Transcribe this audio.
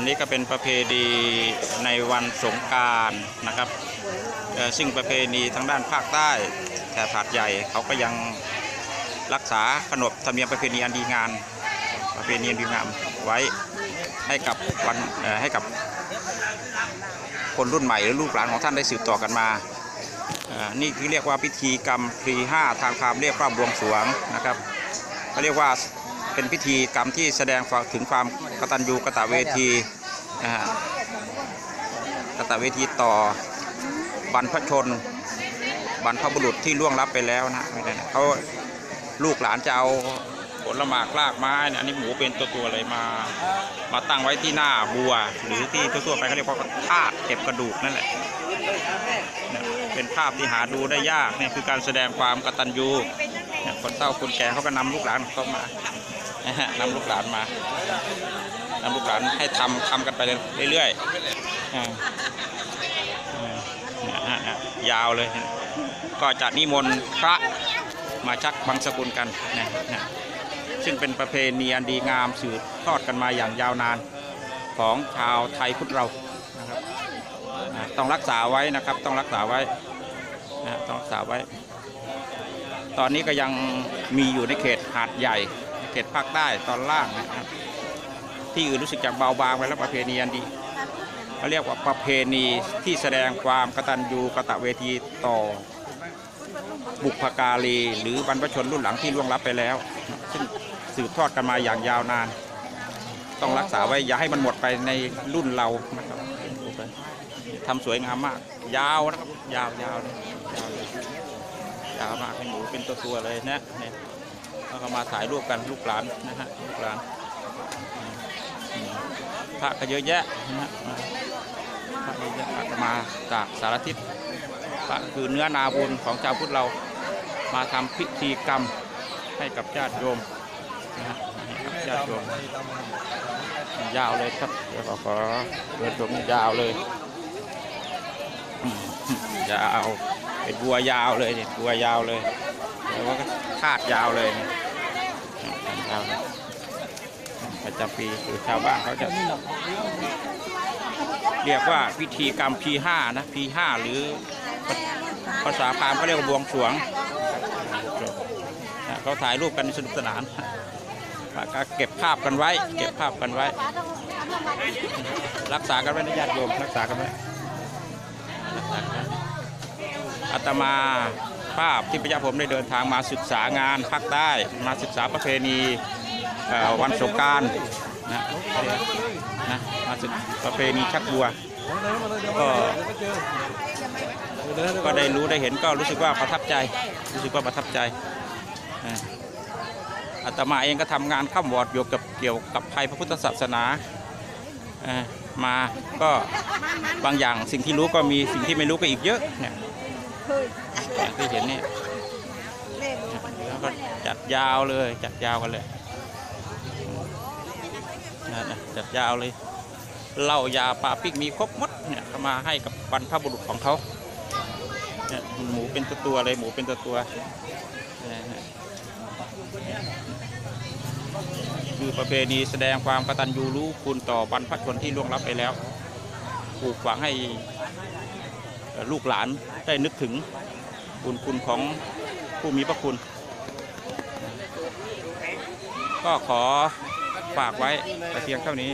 อันนี้ก็เป็นประเพณีในวันสงการนะครับซึ่งประเพณีทางด้านภาคใต้แถบผาดใหญ่เขาก็ยังรักษาขนบธรรมเนียมประเพณีอันดีงามประเพณีอันดีงามไว้ให้กับวันให้กับคนรุ่นใหม่หรือลูกหลานของท่านได้สืบต่อกันมา นี่คือเรียกว่าพิธีกรรมพรีห้าทางพราหมณ์เรียกว่าบวงสรวงนะครับเขาเรียกว่า เป็นพิธีกรรมที่แสดงถึงความกตัญญูกตเวทีนะฮะกตเวทีต่อบรรพชน บรรพบุรุษที่ล่วงลับไปแล้วนะเขาลูกหลานจะเอาผลหมากรากไม้นี่ยอันนี้หมูเป็นตัวตัวๆเลยมา มาตั้งไว้ที่หน้าบัว หรือที่ทั่วๆไปเขาเรียกว่าธาตุเก็บกระดูกนั่นแหละเป็นภาพที่หาดูได้ยากนี่คือการแสดงความกตัญญูคนเฒ่าคนแก่เขาก็นำลูกหลานเข้ามา นะฮะนำลูกหลานมานำลูกหลานให้ทำทำกันไปเรื่อยๆยาวเลย ก็จะนิมนต์พระมาชักบังสกุลกันนะนะซึ่งเป็นประเพณีอันดีงามสืบทอดกันมาอย่างยาวนานของชาวไทยพุทธเรานะครับนะต้องรักษาไว้นะครับต้องรักษาไว้นะต้องรักษาไว้ ตอนนี้ก็ยังมีอยู่ในเขตหาดใหญ่ เขตภาคใต้ตอนล่างนะครับที่อื่นรู้สึกจะเบาบางไปแล้วประเพณีอันดีเขาเรียกว่าประเพณีที่แสดงความกตัญญูกตเวทีต่อบุพการีหรือบรรพชนรุ่นหลังที่ล่วงลับไปแล้ว ซึ่งสืบทอดกันมาอย่างยาวนาน ต้องรักษาไว้อย่าให้มันหมดไปในรุ่นเรานะครับทำสวยงามมาก ยาวนะครับยาวยาวเลยยาวยาวมากให้หมูเป็นตัวตัวเลยนะเนี่ยแล้ว ก็มาถ่ายรูปกันลูกหลานนะฮะลูกหลานพระก็เยอะแยะนะฮะพระเยอะแยะพระมาจากสารทิศพระคือเนื้อนาบุญของชาวพุทธเรามาทำพิธีกรรมให้กับญาติโยมนะฮะให้กับญาติโยมยาวเลยครับเดี๋ยวขอขอเดินชมยาวเลยยาวเป็นบัวยาวเลยเนี่ยบัวยาวเลยแล้วก็คาดยาวเลยเนี่ย เลยประจำปีคือชาวบ้านเขาจะเรียกว่าพิธีกรรม P5 นะ P5 หรือภาษาพามเขาเรียกว่าบวงสรวงเขาถ่ายรูปกันสนุกสนานก็เก็บภาพกันไว้ เก็บภาพกันไว้ รักษากันไว้นะญาติโยมรักษากันไว้รักษากันไว้อาตมา ภาพที่พระยาผมได้เดินทางมาศึกษางานภาคใต้มาศึกษาประเพณีวันสงการนะนะมาศึกประเพณีชักบัวก็ก็ได้รู้ได้เห็นก็รู้สึกว่าประทับใจ รู้สึกว่าประทับใจอาตมาเองก็ทำงานข้ามวอดเกี่ยวกับเกี่ยวกับภัยพระพุทธศาสนามาก็บางอย่างสิ่งที่รู้ก็มีสิ่งที่ไม่รู้ก็อีกเยอะเนี่ย ที่เห็นนี่แล้วก็จัดยาวเลยจัดยาวกันเลยนะจัดยาวเลยเหล้ายาปลาปิกมีครบหมดเนี่ยมาให้กับบรรพบุรุษของเขาเนี่ยหมูเป็นตัวตัวเลยหมูเป็นตัวตัวคือประเพณีแสดงความกตัญญูรู้คุณต่อบรรพชนที่ล่วงลับไปแล้วปลูกฝังให้ลูกหลานได้นึกถึง บุญคุณของผู้มีพระคุณ ก็ขอฝากไว้แต่เพียงเท่านี้